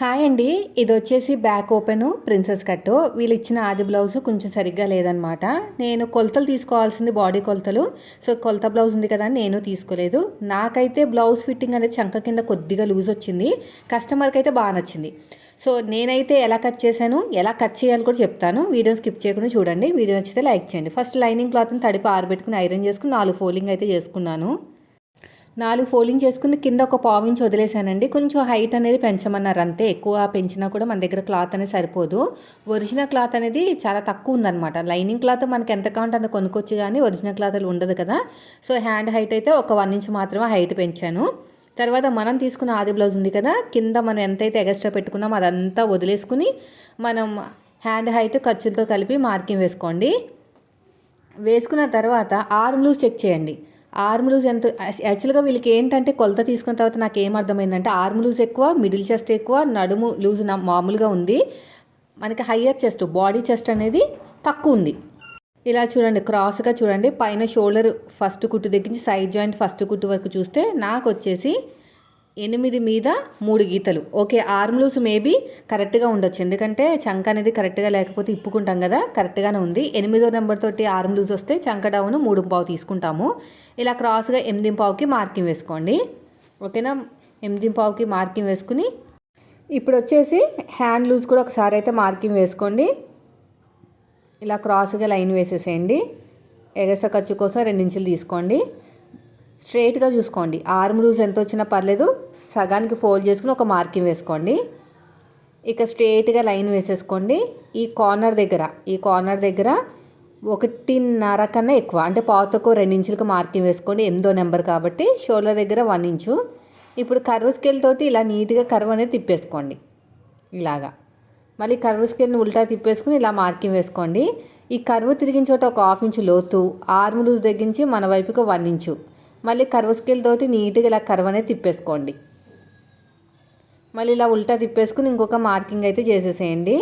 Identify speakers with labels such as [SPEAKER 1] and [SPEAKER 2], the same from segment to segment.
[SPEAKER 1] Hi అండి. ఇది వచ్చేసి బ్యాక్ ఓపెన్ ప్రిన్సెస్ కట్టు. వీళ్ళు ఇచ్చిన ఆది బ్లౌజ్ కొంచెం సరిగ్గా లేదనమాట. నేను కొలతలు తీసుకోవాల్సింది బాడీ కొలతలు. సో కొలత బ్లౌజ్ ఉంది కదా అని నేను తీసుకోలేదు. నాకైతే బ్లౌజ్ ఫిట్టింగ్ అనేది చంక కింద కొద్దిగా లూజ్ వచ్చింది. కస్టమర్కి అయితే బాగా నచ్చింది. సో నేనైతే ఎలా కట్ చేశాను ఎలా కట్ చేయాలి కూడా చెప్తాను. వీడియో స్కిప్ చేయకుండా చూడండి. వీడియో నచ్చితే లైక్ చేయండి. ఫస్ట్ లైనింగ్ క్లాత్ని తడిపి ఆరబెట్టుకుని ఐరన్ చేసుకుని నాలుగు ఫోల్డింగ్ అయితే చేసుకున్నాను. నాలుగు ఫోల్డింగ్ చేసుకుని కింద ఒక పావు వదిలేశానండి. వదిలేసానండి కొంచెం హైట్ అనేది పెంచమన్నారు అంతే. ఎక్కువ పెంచినా కూడా మన దగ్గర క్లాత్ అనేది సరిపోదు. ఒరిజినల్ క్లాత్ అనేది చాలా తక్కువ ఉందన్నమాట. లైనింగ్ క్లాత్ మనకి ఎంత కావాలంటే అంత కొనుక్కొచ్చు కానీ ఒరిజినల్ క్లాత్ ఉండదు కదా. సో హ్యాండ్ హైట్ అయితే ఒక వన్ ఇంచ్ మాత్రమే హైట్ పెంచాను. తర్వాత మనం తీసుకున్న ఆది బ్లౌజ్ ఉంది కదా కింద మనం ఎంతైతే ఎగస్ట్రా పెట్టుకున్నామో అదంతా వదిలేసుకుని మనం హ్యాండ్ హైట్ ఖర్చులతో కలిపి మార్కింగ్ వేసుకోండి. వేసుకున్న తర్వాత ఆర్మ్ లూజ్ చెక్ చేయండి. ఆర్మ్ లూజ్ ఎంత యాక్చువల్గా వీళ్ళకి ఏంటంటే కొలత తీసుకున్న తర్వాత నాకు ఏం అర్థమైందంటే ఆర్మ్ లూజ్ ఎక్కువ మిడిల్ చెస్ట్ ఎక్కువ నడుము లూజ్ నా మామూలుగా ఉంది. మనకి హయ్యర్ చెస్ట్ బాడీ చెస్ట్ అనేది తక్కువ ఉంది. ఇలా చూడండి క్రాస్గా చూడండి పైన షోల్డర్ ఫస్ట్ కుట్టు దగ్గర నుంచి సైడ్ జాయింట్ ఫస్ట్ కుట్టు వరకు చూస్తే నాకు వచ్చేసి ఎనిమిది మీద మూడు గీతలు. ఓకే ఆర్మ్ లూస్ మేబీ కరెక్ట్గా ఉండొచ్చు. ఎందుకంటే చంక అనేది కరెక్ట్గా లేకపోతే ఇప్పుకుంటాం కదా కరెక్ట్గానే ఉంది. ఎనిమిదో నెంబర్ తోటి ఆర్మ్ లూజ్ వస్తే చంక డౌన్ మూడు పావు తీసుకుంటాము. ఇలా క్రాస్గా ఎనిమిది పావుకి మార్కింగ్ వేసుకోండి. ఓకేనా? ఎనిమిది పావుకి మార్కింగ్ వేసుకుని ఇప్పుడు వచ్చేసి హ్యాండ్ లూజ్ కూడా ఒకసారి అయితే మార్కింగ్ వేసుకోండి. ఇలా క్రాస్గా లైన్ వేసేసేయండి. ఎగస్ట్రా ఖర్చు కోసం రెండించులు తీసుకోండి. స్ట్రైట్గా చూసుకోండి. ఆర్మ్ లూజ్ ఎంత వచ్చినా పర్లేదు సగానికి ఫోల్డ్ చేసుకుని ఒక మార్కింగ్ వేసుకోండి. ఇక స్ట్రైట్గా లైన్ వేసేసుకోండి. ఈ కార్నర్ దగ్గర ఈ కార్నర్ దగ్గర ఒకటిన్నర కన్నా ఎక్కువ అంటే పాతకు రెండు ఇంచులకు మార్కింగ్ వేసుకోండి. ఎనిమిదో నెంబర్ కాబట్టి షోల్డర్ దగ్గర వన్ ఇంచు. ఇప్పుడు కర్వ్ స్కేల్ తోటి ఇలా నీట్గా కర్వ్ అనేది తిప్పేసుకోండి. ఇలాగా. మళ్ళీ కర్వ్ స్కేల్ని ఉల్టా తిప్పేసుకుని ఇలా మార్కింగ్ వేసుకోండి. ఈ కర్వ్ తిరిగిన చోట ఒక హాఫ్ ఇంచు లోతు ఆర్మ్ లూజ్ తగ్గించి మన వైపుకి వన్ ఇంచు. మళ్ళీ కర్వ్ స్కేల్ తోటి నీట్గా ఇలా కర్వ్ అనేది తిప్పేసుకోండి. మళ్ళీ ఇలా ఉల్టా తిప్పేసుకుని ఇంకొక మార్కింగ్ అయితే చేసేసేయండి.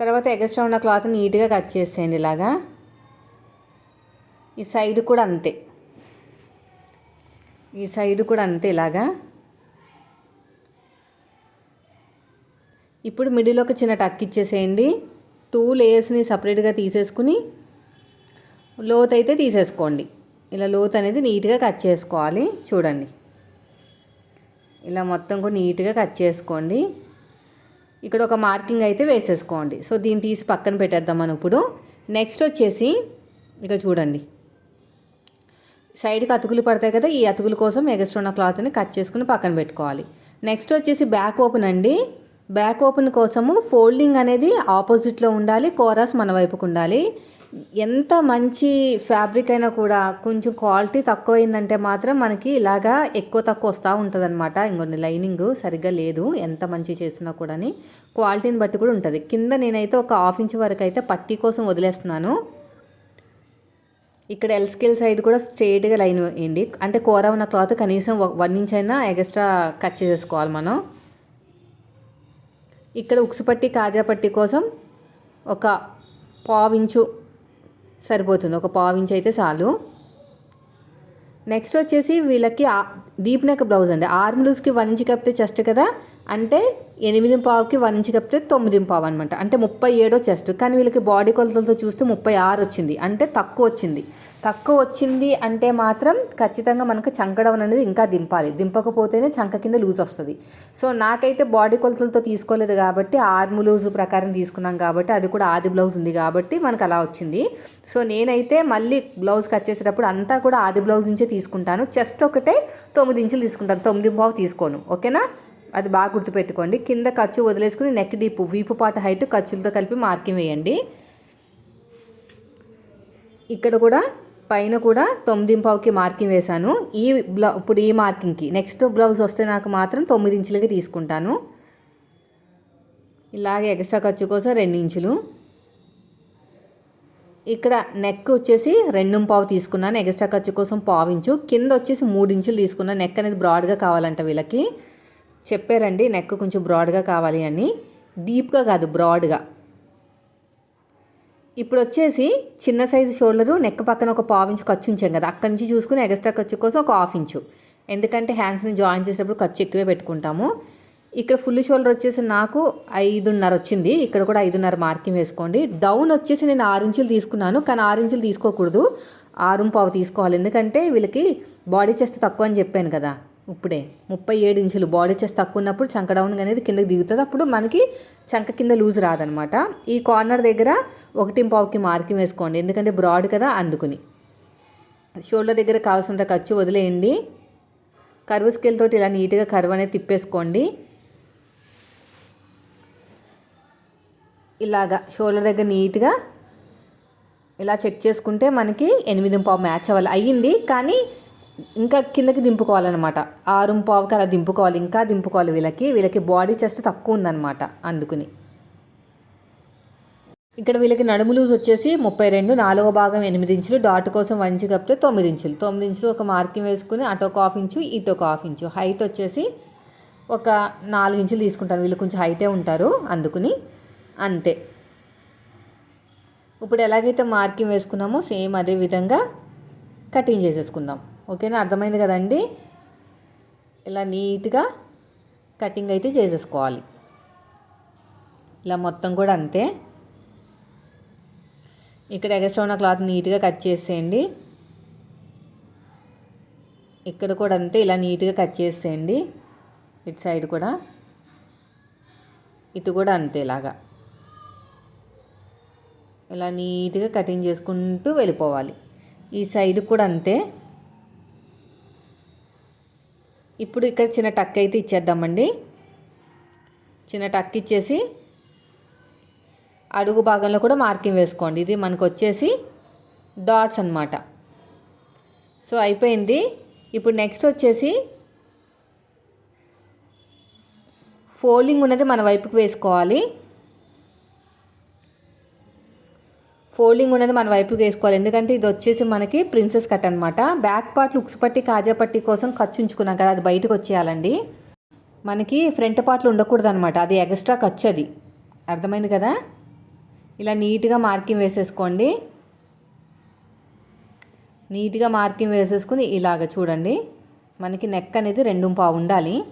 [SPEAKER 1] తర్వాత ఎగస్ట్రా ఉన్న క్లాత్ నీట్గా కట్ చేసేయండి ఇలాగా. ఈ సైడ్ కూడా అంతే. ఈ సైడ్ కూడా అంతే ఇలాగా. ఇప్పుడు మిడిల్ ఒక చిన్న టక్ ఇచ్చేసేయండి. టూ లేయర్స్ని సపరేట్గా తీసేసుకుని లోత్ అయితే తీసేసుకోండి. ఇలా లోత్ అనేది నీట్గా కట్ చేసుకోవాలి. చూడండి. ఇలా మొత్తం కూడా నీట్గా కట్ చేసుకోండి. ఇక్కడ ఒక మార్కింగ్ అయితే వేసేసుకోండి. సో దీన్ని తీసి పక్కన పెట్టేద్దాం మనం ఇప్పుడు. నెక్స్ట్ వచ్చేసి ఇక చూడండి. సైడ్కి అతుకులు పడతాయి కదా ఈ అతుకుల కోసం ఎగస్ట్రా ఉన్న క్లాత్ని కట్ చేసుకుని పక్కన పెట్టుకోవాలి. నెక్స్ట్ వచ్చేసి బ్యాక్ ఓపెన్ అండి. బ్యాక్ ఓపెన్ కోసము ఫోల్డింగ్ అనేది ఆపోజిట్లో ఉండాలి. కోరాస్ మన వైపుకు ఉండాలి. ఎంత మంచి ఫ్యాబ్రిక్ అయినా కూడా కొంచెం క్వాలిటీ తక్కువైందంటే మాత్రం మనకి ఇలాగా ఎక్కువ తక్కువ వస్తూ ఉంటుంది అనమాట ఇంకొన్ని లైనింగ్ సరిగ్గా లేదు ఎంత మంచి చేసినా కూడా క్వాలిటీని బట్టి కూడా ఉంటుంది. కింద నేనైతే ఒక హాఫ్ ఇంచ్ వరకు అయితే పట్టీ కోసం వదిలేస్తున్నాను. ఇక్కడ ఎల్ స్కేల్ సైడ్ కూడా స్ట్రైట్గా లైన్ వేయండి. అంటే కూర ఉన్న క్లాత్ కనీసం వన్ ఇంచ్ అయినా ఎక్స్ట్రా కట్ చేసేసుకోవాలి మనం. ఇక్కడ ఉక్సు పట్టి కాజా పట్టి కోసం ఒక పావించు సరిపోతుంది. ఒక పావించు అయితే చాలు. నెక్స్ట్ వచ్చేసి వీళ్ళకి డీప్ నెక్ బ్లౌజ్ అండి. ఆర్మ్ లూజ్కి వన్ ఇంచ్ కప్పితే చెస్ట్ కదా? అంటే ఎనిమిది పావుకి వన్ ఇంచ్ కప్పితే తొమ్మిది పావు అనమాట అంటే ముప్పై ఏడో చెస్ట్ కానీ వీళ్ళకి బాడీ కొలతలతో చూస్తే ముప్పై ఆరు వచ్చింది. అంటే తక్కువ వచ్చింది. తక్కువ వచ్చింది అంటే మాత్రం ఖచ్చితంగా మనకు చంకడం అనేది ఇంకా దింపాలి. దింపకపోతేనే చంక కింద లూజ్ వస్తుంది. సో నాకైతే బాడీ కొలతలతో తీసుకోలేదు కాబట్టి ఆర్మ్ లూజ్ ప్రకారం తీసుకున్నాం కాబట్టి అది కూడా ఆది బ్లౌజ్ ఉంది కాబట్టి మనకు అలా వచ్చింది. సో నేనైతే మళ్ళీ బ్లౌజ్ కట్ చేసేటప్పుడు అంతా కూడా ఆది బ్లౌజ్ నుంచే తీసుకుంటాను. చెస్ట్ ఒకటే తొమ్మిది తొమ్మిది ఇంచులు తీసుకుంటాను. తొమ్మిది పావు తీసుకోను. ఓకేనా? అది బాగా గుర్తుపెట్టుకోండి. కింద ఖర్చు వదిలేసుకుని నెక్ డీపు వీపు పాట హైట్ ఖర్చులతో కలిపి మార్కింగ్ వేయండి. ఇక్కడ కూడా పైన కూడా తొమ్మిది పావుకి మార్కింగ్ వేశాను. ఈ బ్లౌ ఇప్పుడు ఈ మార్కింగ్కి నెక్స్ట్ బ్లౌజ్ వస్తే నాకు మాత్రం తొమ్మిది ఇంచులకి తీసుకుంటాను. ఇలాగే ఎక్స్ట్రా ఖర్చు కోసం రెండు ఇంచులు. ఇక్కడ నెక్ వచ్చేసి రెండు పావు తీసుకున్నాను. ఎక్స్ట్రా ఖర్చు కోసం పావు ఇంచు. కింద వచ్చేసి మూడు ఇంచులు తీసుకున్నాను. నెక్ అనేది బ్రాడ్గా కావాలంట వీళ్ళకి. చెప్పారండి నెక్ కొంచెం బ్రాడ్గా కావాలి అని. డీప్గా కాదు బ్రాడ్గా ఇప్పుడు వచ్చేసి చిన్న సైజు షోల్డరు నెక్ పక్కన ఒక పావు ఖర్చు ఉంచాం కదా. అక్కడి నుంచి చూసుకుని ఎక్స్ట్రా ఖర్చు కోసం ఒక హాఫ్ ఇంచు. ఎందుకంటే హ్యాండ్స్ని జాయిన్ చేసేటప్పుడు ఖర్చు ఎక్కువే పెట్టుకుంటాము. ఇక్కడ ఫుల్ షోల్డర్ వచ్చేసి నాకు ఐదున్నర వచ్చింది. ఇక్కడ కూడా ఐదున్నర మార్కింగ్ వేసుకోండి. డౌన్ వచ్చేసి నేను ఆరు ఇంచులు తీసుకున్నాను. కానీ ఆరు ఇంచులు తీసుకోకూడదు. ఆరు పావు తీసుకోవాలి. ఎందుకంటే వీళ్ళకి బాడీ చెస్ట్ తక్కువ అని చెప్పాను కదా. ఇప్పుడే ముప్పై ఏడు ఇంచులు బాడీ చెస్ట్ తక్కువ ఉన్నప్పుడు చంక డౌన్ అనేది కిందకి దిగుతుంది. అప్పుడు మనకి చంక కింద లూజ్ రాదనమాట. ఈ కార్నర్ దగ్గర ఒకటి పావుకి మార్కింగ్ వేసుకోండి. ఎందుకంటే బ్రాడ్ కదా అందుకుని. షోల్డర్ దగ్గర కావాల్సినంత ఖర్చు వదిలేయండి. కర్వ్ స్కేల్ తోటి ఇలా నీట్గా కర్వ్ అనేది తిప్పేసుకోండి. ఇలాగా షోల్డర్ దగ్గర నీట్గా ఇలా చెక్ చేసుకుంటే మనకి ఎనిమిది పావు మ్యాచ్ అవ్వాలి. అయ్యింది కానీ ఇంకా కిందకి దింపుకోవాలన్నమాట. ఆరు పావుకి అలా దింపుకోవాలి. ఇంకా దింపుకోవాలి వీళ్ళకి. వీళ్ళకి బాడీ చెస్ట్ తక్కువ ఉందన్నమాట అందుకుని. ఇక్కడ వీళ్ళకి నడుము లూజ్ వచ్చేసి ముప్పై రెండు నాలుగో భాగం ఎనిమిది ఇంచులు డాట్ కోసం వన్ ఇంచు కప్పితే తొమ్మిది ఇంచులు. తొమ్మిది ఇంచులు ఒక మార్కింగ్ వేసుకుని అటు ఒక హాఫ్ ఇంచు ఇటు ఒక హాఫ్ ఇంచు. హైట్ వచ్చేసి ఒక నాలుగు ఇంచులు తీసుకుంటారు. వీళ్ళు కొంచెం హైటే ఉంటారు అందుకుని. అంతే. ఇప్పుడు ఎలాగైతే మార్కింగ్ వేసుకున్నామో సేమ్ అదే విధంగా కటింగ్ చేసేసుకుందాం. ఓకేనా? అర్థమైంది కదండి? ఇలా నీట్గా కటింగ్ అయితే చేసేసుకోవాలి. ఇలా మొత్తం కూడా అంతే. ఇక్కడ ఎగస్ట్రా ఉన్న క్లాత్ నీట్గా కట్ చేసేయండి. ఇక్కడ కూడా అంతే ఇలా నీట్గా కట్ చేసేయండి. ఇటు సైడ్ కూడా. ఇటు కూడా అంతే ఇలాగా. ఇలా నీట్గా కటింగ్ చేసుకుంటూ వెళ్ళిపోవాలి. ఈ సైడ్ కూడా అంతే. ఇప్పుడు ఇక్కడ చిన్న టక్ అయితే ఇచ్చేద్దామండి. చిన్న టక్ ఇచ్చేసి అడుగు భాగంలో కూడా మార్కింగ్ వేసుకోండి. ఇది మనకు వచ్చేసి డాట్స్ అనమాట సో అయిపోయింది. ఇప్పుడు నెక్స్ట్ వచ్చేసి ఫోల్డింగ్ ఉన్నది మన వైపుకి వేసుకోవాలి. ఫోల్డింగ్ ఉన్నది మన వైపుకి వేసుకోవాలి. ఎందుకంటే ఇది వచ్చేసి మనకి ప్రిన్సెస్ కట్ అనమాట బ్యాక్ పార్ట్ లుక్స్ పట్టి కాజా పట్టి కోసం ఖర్చు ఉంచుకున్నాం కదా అది బయటకు వచ్చేయాలండి. మనకి ఫ్రంట్ పార్ట్లు ఉండకూడదు అనమాట అది ఎక్స్ట్రా ఖర్చు అది. అర్థమైంది కదా? ఇలా నీట్గా మార్కింగ్ వేసేసుకోండి. నీట్గా మార్కింగ్ వేసేసుకుని ఇలాగ చూడండి. మనకి నెక్ అనేది రెండు పావు ఉండాలి.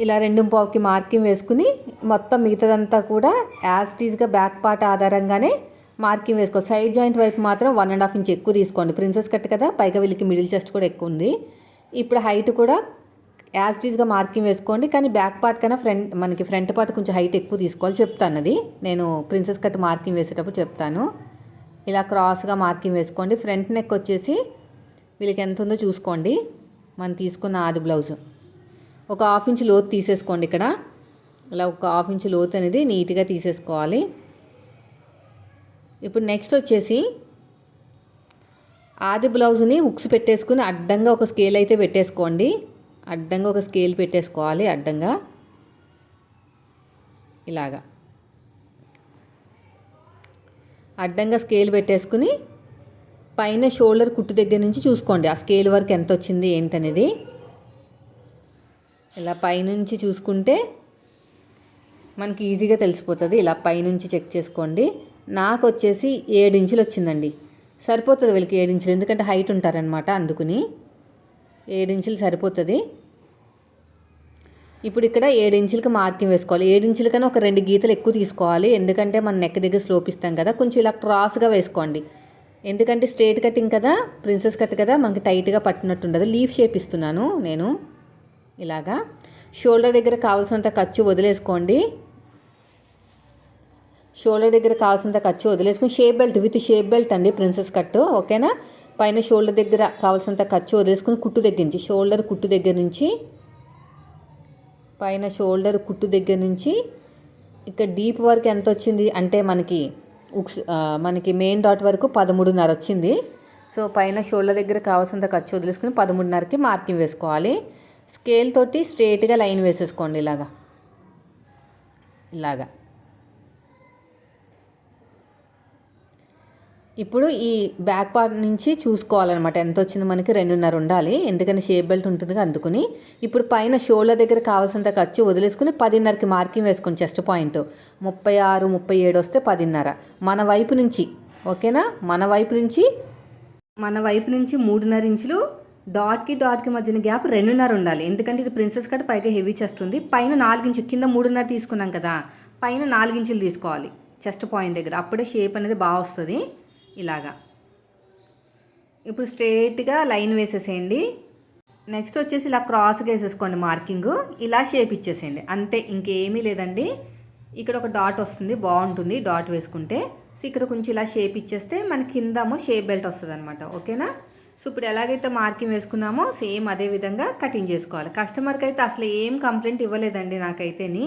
[SPEAKER 1] ఇలా రెండు పావుకి మార్కింగ్ వేసుకుని మొత్తం మిగతాదంతా కూడా యాజ్ టీజ్గా బ్యాక్ పార్ట్ ఆధారంగానే మార్కింగ్ వేసుకో. సైడ్ జాయింట్ వైపు మాత్రం వన్ అండ్ హాఫ్ ఇంచ్ ఎక్కువ తీసుకోండి. ప్రిన్సెస్ కట్ కదా? పైగా వీళ్ళకి మిడిల్ చెస్ట్ కూడా ఎక్కువ ఉంది. ఇప్పుడు హైట్ కూడా యాజ్ టీజ్గా మార్కింగ్ వేసుకోండి. కానీ బ్యాక్ పార్ట్ కన్నా ఫ్రంట్ మనకి ఫ్రంట్ పార్ట్ కొంచెం హైట్ ఎక్కువ తీసుకోవాలి చెప్తాను అది. నేను ప్రిన్సెస్ కట్ మార్కింగ్ వేసేటప్పుడు చెప్తాను. ఇలా క్రాస్గా మార్కింగ్ వేసుకోండి. ఫ్రంట్ నెక్ వచ్చేసి వీళ్ళకి ఎంత ఉందో చూసుకోండి. మనం తీసుకున్న ఆది బ్లౌజ్ ఒక హాఫ్ ఇంచ్ లోతు తీసేసుకోండి ఇక్కడ. ఇలా ఒక హాఫ్ ఇంచ్ లోతు అనేది నీట్గా తీసేసుకోవాలి. ఇప్పుడు నెక్స్ట్ వచ్చేసి ఆది బ్లౌజ్ని ఉక్స్ పెట్టేసుకుని అడ్డంగా ఒక స్కేల్ అయితే పెట్టేసుకోండి. అడ్డంగా ఒక స్కేల్ పెట్టేసుకోవాలి అడ్డంగా. ఇలాగా. అడ్డంగా స్కేల్ పెట్టేసుకుని పైన షోల్డర్ కుట్టు దగ్గర నుంచి చూసుకోండి. ఆ స్కేల్ వరకు ఎంత వచ్చింది ఏంటనేది. ఇలా పైనుంచి చూసుకుంటే మనకి ఈజీగా తెలిసిపోతుంది. ఇలా పైనుంచి చెక్ చేసుకోండి. నాకు వచ్చేసి ఏడు ఇంచులు వచ్చిందండి సరిపోతుంది వీళ్ళకి ఏడు ఇంచులు ఎందుకంటే హైట్ ఉంటారనమాట అందుకుని ఏడు ఇంచులు సరిపోతుంది. ఇప్పుడు ఇక్కడ ఏడు ఇంచులకి మార్కింగ్ వేసుకోవాలి. ఏడు ఇంచుల కన్నా ఒక రెండు గీతలు ఎక్కువ తీసుకోవాలి. ఎందుకంటే మన నెక్ దగ్గర స్లోప్ ఇస్తాం కదా కొంచెం ఇలా క్రాస్గా వేసుకోండి. ఎందుకంటే స్ట్రేట్ కటింగ్ కదా ప్రిన్సెస్ కట్ కదా మనకి టైట్గా పట్టినట్టు ఉండదు లీఫ్ షేప్ ఇస్తున్నాను నేను ఇలాగా. షోల్డర్ దగ్గర కావాల్సినంత ఖర్చు వదిలేసుకోండి. షోల్డర్ దగ్గర కావాల్సినంత ఖర్చు వదిలేసుకుని shape belt with shape belt అండి ప్రిన్సెస్ కట్ ఓకేనా? పైన షోల్డర్ దగ్గర కావాల్సినంత ఖర్చు వదిలేసుకుని కుట్టు దగ్గర నుంచి షోల్డర్ కుట్టు దగ్గర నుంచి పైన షోల్డర్ కుట్టు దగ్గర నుంచి ఇక్కడ డీప్ వర్క్ ఎంత వచ్చింది అంటే మనకి ఉక్స్ మనకి మెయిన్ డాట్ వరకు పదమూడున్నర వచ్చింది. సో పైన షోల్డర్ దగ్గర కావాల్సినంత ఖర్చు వదిలేసుకుని పదమూడున్నరకి మార్కింగ్ వేసుకోవాలి. స్కేల్ తోటి స్ట్రేట్గా లైన్ వేసేసుకోండి ఇలాగా. ఇలాగా. ఇప్పుడు ఈ బ్యాక్ పార్ట్ నుంచి చూసుకోవాలన్నమాట. ఎంత వచ్చింది మనకి? రెండున్నర ఉండాలి. ఎందుకని షేప్ బెల్ట్ ఉంటుంది అందుకుని. ఇప్పుడు పైన షోల్డర్ దగ్గర కావాల్సినంత ఖర్చు వదిలేసుకుని పదిన్నరకి మార్కింగ్ వేసుకుని చెస్ట్ పాయింట్ ముప్పై ఆరు ముప్పై ఏడు వస్తే పదిన్నర. మన వైపు నుంచి ఓకేనా? మన వైపు నుంచి మన వైపు నుంచి మూడున్నర ఇంచులు డాట్కి డాట్కి మధ్యన గ్యాప్ రెండున్నర ఉండాలి. ఎందుకంటే ఇది ప్రిన్సెస్ కట్ పైగా హెవీ చెస్ట్ ఉంది. పైన నాలుగించు కింద మూడున్నర తీసుకున్నాం కదా. పైన నాలుగించులు తీసుకోవాలి. చెస్ట్ పాయింట్ దగ్గర. అప్పుడే షేప్ అనేది బాగా వస్తుంది. ఇలాగా. ఇప్పుడు స్ట్రేట్గా లైన్ వేసేసేయండి. నెక్స్ట్ వచ్చేసి ఇలా క్రాస్గా వేసేసుకోండి మార్కింగ్. ఇలా షేప్ ఇచ్చేసేయండి. అంతే ఇంకేమీ లేదండి. ఇక్కడ ఒక డాట్ వస్తుంది బాగుంటుంది డాట్ వేసుకుంటే. సో ఇక్కడ కొంచెం ఇలా షేప్ ఇచ్చేస్తే మన కిందమో షేప్ బెల్ట్ వస్తుంది అనమాట ఓకేనా? సో ఇప్పుడు ఎలాగైతే మార్కింగ్ వేసుకున్నామో సేమ్ అదే విధంగా కటింగ్ చేసుకోవాలి. కస్టమర్కి అయితే అసలు ఏం కంప్లైంట్ ఇవ్వలేదండి నాకైతేని.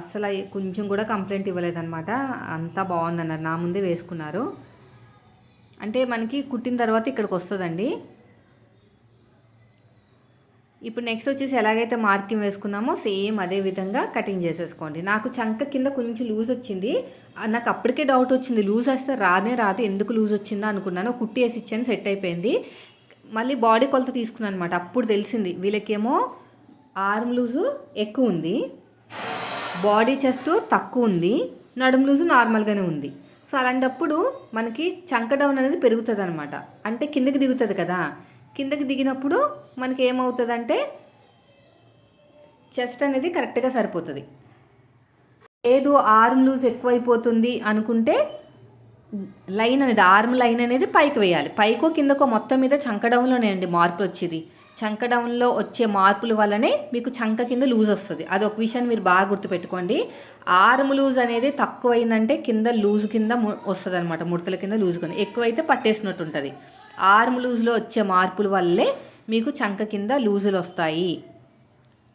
[SPEAKER 1] అసలు కొంచెం కూడా కంప్లైంట్ ఇవ్వలేదన్నమాట. అంతా బాగుందన్నారు. నా ముందే వేసుకున్నారు. అంటే మనకి కుట్టిన తర్వాత ఇక్కడికి వస్తుందండి. ఇప్పుడు నెక్స్ట్ వచ్చేసి ఎలాగైతే మార్కింగ్ వేసుకున్నామో సేమ్ అదే విధంగా కటింగ్ చేసేసుకోండి. నాకు చంక కింద కొంచెం లూజ్ వచ్చింది. నాకు అప్పటికే డౌట్ వచ్చింది. లూజ్ వస్తే రానే రాదు. ఎందుకు లూజ్ వచ్చిందా అనుకున్నాను. కుట్టి వేసి ఇచ్చాను సెట్ అయిపోయింది. మళ్ళీ బాడీ కొలత తీసుకున్నాను అనమాట అప్పుడు తెలిసింది. వీళ్ళకేమో ఆర్మ్ లూజు ఎక్కువ ఉంది. బాడీ చెస్ట్ తక్కువ ఉంది. నడుము లూజు నార్మల్గానే ఉంది. సో అలాంటప్పుడు మనకి చంక డౌన్ అనేది పెరుగుతుంది అనమాట అంటే కిందకి దిగుతుంది కదా. కిందకి దిగినప్పుడు మనకి ఏమవుతుందంటే చెస్ట్ అనేది కరెక్ట్గా సరిపోతుంది. లేదు ఆర్మ్ లూజ్ ఎక్కువైపోతుంది అనుకుంటే లైన్ అనేది ఆర్మ్ లైన్ అనేది పైకి వేయాలి. పైకో కిందకో మొత్తం మీద చంక డౌన్లోనే అండి మార్పులు వచ్చేది చంక డౌన్లో వచ్చే మార్పుల వల్లనే మీకు చంక కింద లూజ్ వస్తుంది. అది ఒక విషయాన్ని మీరు బాగా గుర్తుపెట్టుకోండి. ఆర్మ్ లూజ్ అనేది తక్కువైందంటే కింద లూజ్ కింద వస్తుంది అనమాట ముడతల కింద లూజ్ కింద. ఎక్కువైతే పట్టేసినట్టు ఉంటుంది ఆర్మ్ లూజ్లో వచ్చే మార్పుల వల్లే మీకు చంక కింద లూజులు వస్తాయి.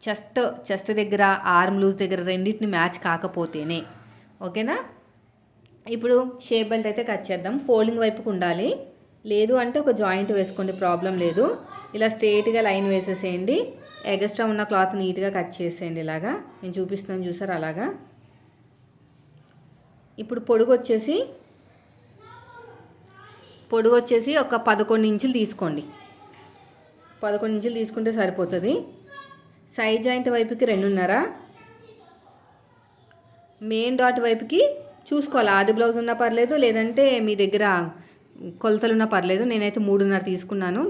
[SPEAKER 1] చెస్ట్ చెస్ట్ దగ్గర ఆర్మ్ లూజ్ దగ్గర రెండింటిని మ్యాచ్ కాకపోతేనే. ఓకేనా? ఇప్పుడు షేప్ బెల్ట్ అయితే కట్ చేద్దాం. ఫోల్డింగ్ వైపుకు ఉండాలి. లేదు అంటే ఒక జాయింట్ వేసుకోండి ప్రాబ్లం లేదు. ఇలా స్ట్రేట్గా లైన్ వేసేసేయండి. ఎగస్ట్రా ఉన్న క్లాత్ నీట్గా కట్ చేసేయండి ఇలాగా. నేను చూపిస్తాను చూసారు అలాగా? ఇప్పుడు పొడుగు వచ్చేసి పొడుగు వచ్చేసి ఒక పదకొండు ఇంచులు తీసుకోండి. పదకొండు ఇంచులు తీసుకుంటే సరిపోతుంది. సైడ్ జాయింట్ వైపుకి రెండున్నర. మెయిన్ డాట్ వైపుకి చూసుకోవాలి. ఆది బ్లౌజ్ ఉన్నా పర్లేదు లేదంటే మీ దగ్గర కొలతలు ఉన్నా పర్లేదు నేనైతే మూడున్నర తీసుకున్నాను.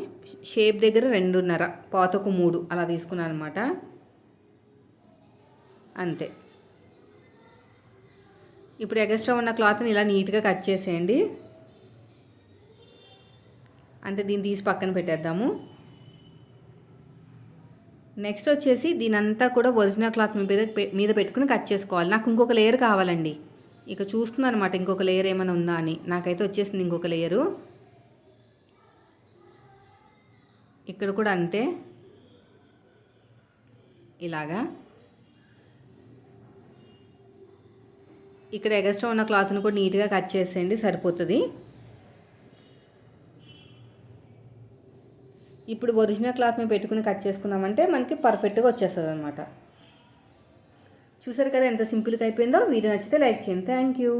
[SPEAKER 1] షేప్ దగ్గర రెండున్నర పాతకు మూడు అలా తీసుకున్నాను అనమాట అంతే. ఇప్పుడు ఎగస్ట్రా ఉన్న క్లాత్ని ఇలా నీట్గా కట్ చేసేయండి. అంటే దీన్ని తీసి పక్కన పెట్టేద్దాము. నెక్స్ట్ వచ్చేసి దీనంతా కూడా ఒరిజినల్ క్లాత్ మీద మీద పెట్టుకుని కట్ చేసుకోవాలి. నాకు ఇంకొక లేయర్ కావాలండి. ఇక చూస్తున్నాను అనమాట ఇంకొక లేయర్ ఏమైనా ఉందా అని. నాకైతే వచ్చేసింది ఇంకొక లేయరు ఇక్కడ కూడా అంతే. ఇలాగా. ఇక్కడ ఎగస్ట్రా ఉన్న క్లాత్ని కూడా నీట్గా కట్ చేసేయండి సరిపోతుంది. ఇప్పుడు ఒరిజినల్ క్లాత్ మేము పెట్టుకుని కట్ చేసుకున్నామంటే మనకి పర్ఫెక్ట్గా వచ్చేస్తుంది అనమాట చూసారు కదా ఎంత సింపుల్గా అయిపోయిందో? వీడియో నచ్చితే లైక్ చేయండి. Thank you